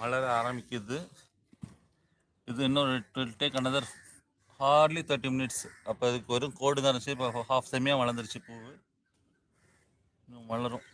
மலர ஆரம்பிக்குது. இது இன்னொரு take another hardly thirty minutes அப்போ அதுக்கு வெறும் கோடு தான் இருந்துச்சு இப்போ ஹாஃப் செம்மியாக வளர்ந்துருச்சு பூ இன்னும் வளரும்.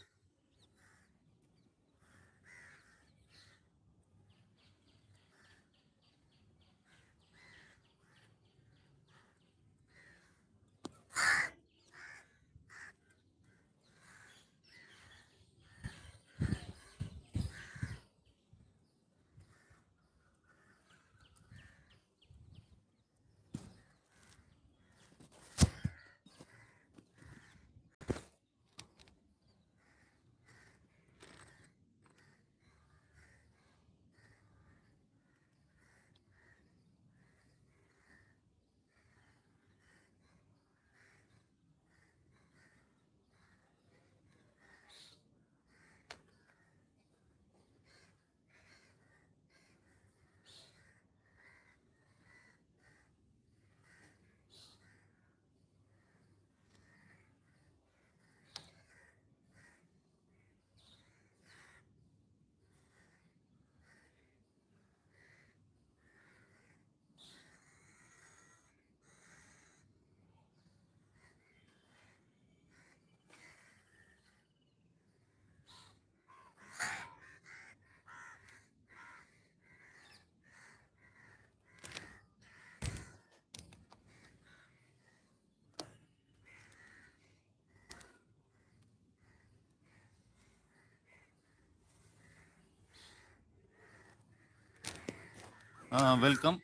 வெல்கம்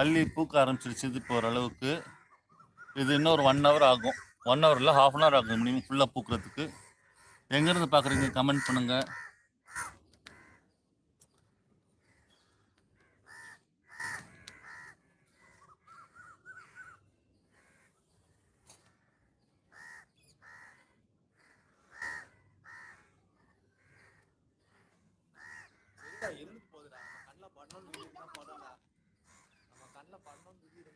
அள்ளி பூக்க ஆரம்பிச்சிருச்சு இது இப்போ ஓரளவுக்கு. இது இன்னும் ஒரு ஒன் ஹவர் ஆகும் ஒன் ஹவரில் ஹாஃப் அன் ஹவர் ஆகும். மினிமம் ஃபுல்லாக பூக்கிறதுக்கு. எங்கேருந்து பார்க்குறீங்க கமெண்ட் பண்ணுங்கள்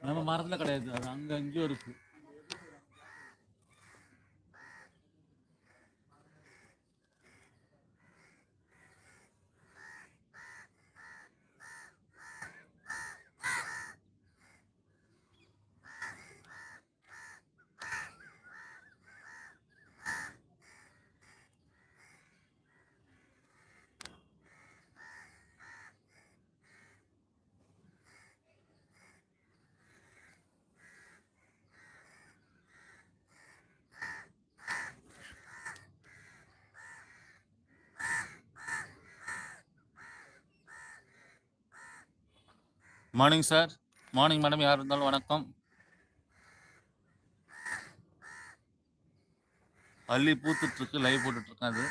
நம்ம மரத்தில் கிடையாது அது அங்கே அங்கேயும் இருக்கு. மார்னிங் சார் மார்னிங் மேடம் யார் இருந்தாலும் வணக்கம். அள்ளி பூத்துட்டு இருக்கு. லைவ் போட்டுட்ருக்கேன் அது.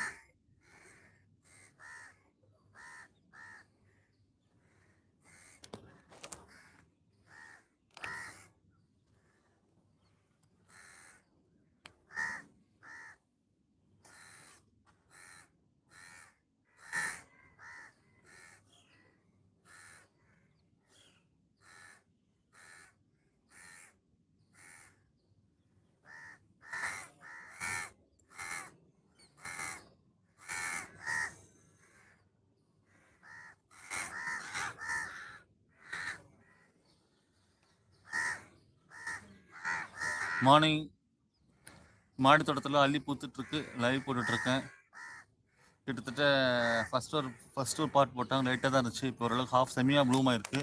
மார்னிங் மாடி தோட்டத்தில் அள்ளி பூத்துட்ருக்கு லைவ் போட்டுட்ருக்கேன். கிட்டத்தட்ட ஃபர்ஸ்ட் ஒரு ஃபஸ்ட் ஒரு பார்ட் போட்டாங்க லைட்டாக தான் இருந்துச்சு. இப்போ ஓரளவுக்கு ஹாஃப் செம்மியாக ப்ளூம் ஆயிருக்கு.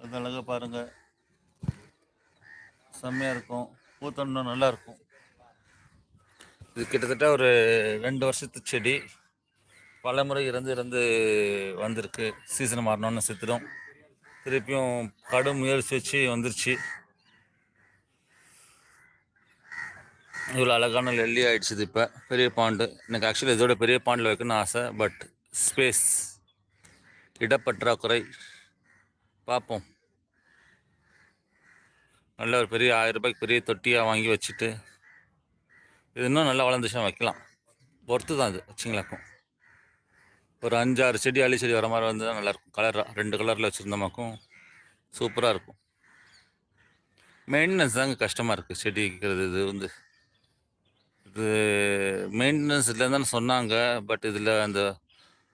அது அழகாக பாருங்கள் செம்மையாக இருக்கும். பூத்தோன்னா நல்லாயிருக்கும் இது கிட்டத்தட்ட ஒரு ரெண்டு வருஷத்து செடி. பல முறை இறந்து இறந்து வந்திருக்கு. சீசன் மாறணும்னு செத்துடும் திருப்பியும் கடும் முயற்சி வச்சு வந்துருச்சு. இவ்வளோ அழகான லெல்லி ஆகிடுச்சிது இப்போ. பெரிய பாண்டு எனக்கு ஆக்சுவலி இதோட பெரிய பாண்டில் வைக்கணும்னு ஆசை பட் ஸ்பேஸ் இடப்பற்றாக்குறை. பார்ப்போம். நல்ல ஒரு பெரிய ஆயிரம் ரூபாய்க்கு பெரிய தொட்டியாக வாங்கி வச்சுட்டு இது இன்னும் நல்லா வளர்ந்துச்சுன்னா வைக்கலாம். பொறுத்து தான் இது வச்சிங்களாக்கும் ஒரு அஞ்சாறு செடி அள்ளி செடி வர மாதிரி வந்து தான் நல்லாயிருக்கும் கலராக ரெண்டு கலரில் வச்சுருந்தோமாக்கும் சூப்பராக இருக்கும். மெயின்டெனன்ஸ் தாங்க கஷ்டமாக இருக்குது செடி வைக்கிறது இது வந்து. இது மெயின்டெனன்ஸ் இல்லைன்னு சொன்னாங்க பட் இதில் அந்த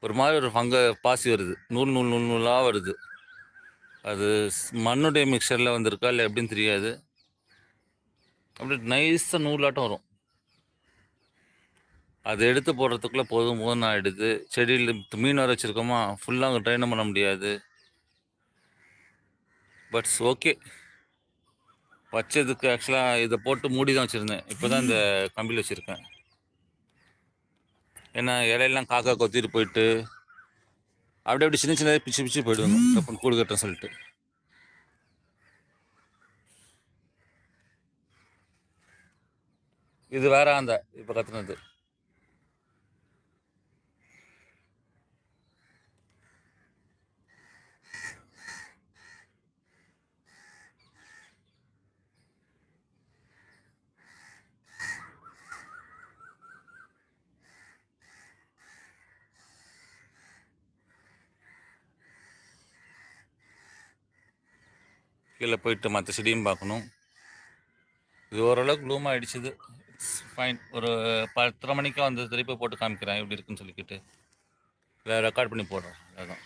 ஒரு மாதிரி ஒரு ஃபங்க பாசி வருது. நூல் நூல் நூல் நூலாக வருது. அது மண்ணுடைய மிக்சரில் வந்திருக்கா இல்லை எப்படின்னு தெரியாது. அப்படி நைஸாக நூலாட்டம் வரும். அது எடுத்து போடுறதுக்குள்ளே போதும் போதும் ஆகிடுது செடியில் மீன் வர வச்சுருக்கோமா ஃபுல்லாக ட்ரைனும் பண்ண முடியாது. பட்ஸ் ஓகே வச்சதுக்கு ஆக்சுவலாக இதை போட்டு மூடி தான் வச்சுருந்தேன். இப்போ தான் இந்த கம்பியில் வச்சுருக்கேன். ஏன்னா இலையெல்லாம் காக்கா கொத்திட்டு போயிட்டு அப்படியே அப்படி சின்ன சின்னதாக பிச்சு பிச்சு போயிடுவாங்க தப்புன்னு கூடு கட்டுறேன் சொல்லிட்டு. இது வேற அந்த இப்போ கத்துனது. கீழே போயிட்டு மற்ற செடியும் பார்க்கணும். இது ஓரளவுக்கு ப்ளூமாக ஆகிடுச்சிது ஃபைன் ஒரு பத்தரை மணிக்கு வந்து திருப்பி போட்டு காமிக்கிறேன். எப்படி இருக்குன்னு சொல்லிக்கிட்டு. வேறு ரெக்கார்ட் பண்ணி போடுறேன். அதான்